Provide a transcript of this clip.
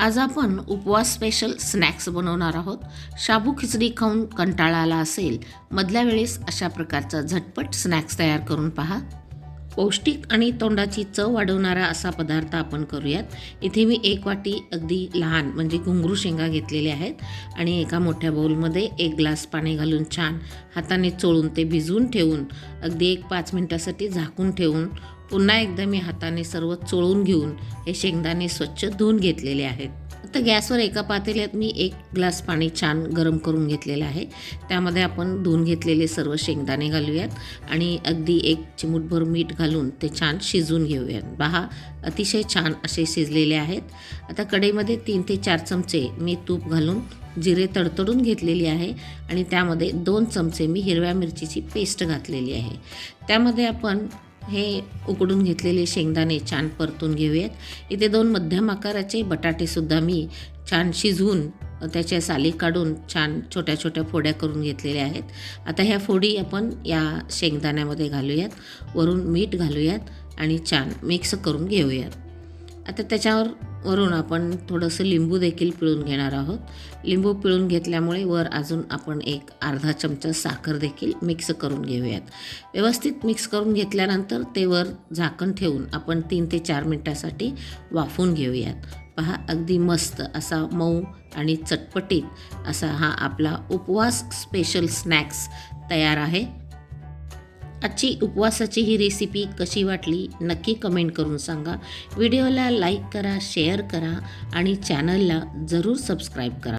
आज आपण उपवास स्पेशल स्नॅक्स बनवणार आहोत. शाबू खिचडी खाऊन कंटाळा आला असेल मधल्या वेळेस अशा प्रकारचा झटपट स्नॅक्स तयार करून पहा. पौष्टिक आणि तोंडाची चव वाढवणारा असा पदार्थ आपण करूयात. इथे मी एक वाटी अगदी लहान म्हणजे घुंगरू शेंगा घेतलेल्या आहेत आणि एका मोठ्या बाऊलमध्ये एक ग्लास पाणी घालून छान हाताने चोळून ते भिजवून ठेवून अगदी एक पाच मिनटासाठी झाकून ठेवून पुन्हा एकदा मी हाताने सर्व चोळून घेऊन हे शेंगदाणे स्वच्छ धुवून घेतलेले आहेत. आता गॅसवर एका पातेल्यात मी एक ग्लास पाणी छान गरम करून घेतलेलं आहे. त्यामध्ये आपण धुवून घेतलेले सर्व शेंगदाणे घालूयात आणि अगदी एक चिमूटभर मीठ घालून ते छान शिजून घेऊयात. पहा अतिशय छान असे शिजलेले आहेत. आता कढईमध्ये तीन ते चार चमचे मी तूप घालून जिरे तडतडून घेतलेली आहे आणि त्यामध्ये दोन चमचे मी हिरव्या मिरचीची पेस्ट घातलेली आहे. त्यामध्ये आपण हे उकडून घेतलेले शेंगदाणे छान परतून घेऊयात. इथे दोन मध्यम आकाराचे बटाटेसुद्धा मी छान शिजवून त्याच्या साली काढून छान छोट्या छोट्या फोड्या करून घेतलेल्या आहेत. आता ह्या फोडी आपण या शेंगदाण्यामध्ये घालूयात. वरून मीठ घालूयात आणि छान मिक्स करून घेऊयात. आता त्याच्यावर वरून आपण थोडंसं लिंबू देखील पिळून घेणार आहोत. लिंबू पिळून घेतल्यामुळे वर अजून आपण एक अर्धा चमचा साखर देखील मिक्स करून घेऊयात. व्यवस्थित मिक्स करून घेतल्यानंतर ते वर झाकण ठेवून आपण तीन ते चार मिनटासाठी वाफून घेऊयात. पहा अगदी मस्त असा मऊ आणि चटपटीत असा हा आपला उपवास स्पेशल स्नॅक्स तयार आहे. आजची उपवासाची ही रेसिपी कशी वाटली नक्की कमेंट करून सांगा. व्हिडिओला लाईक करा शेअर करा आणि चॅनलला जरूर सबस्क्राईब करा.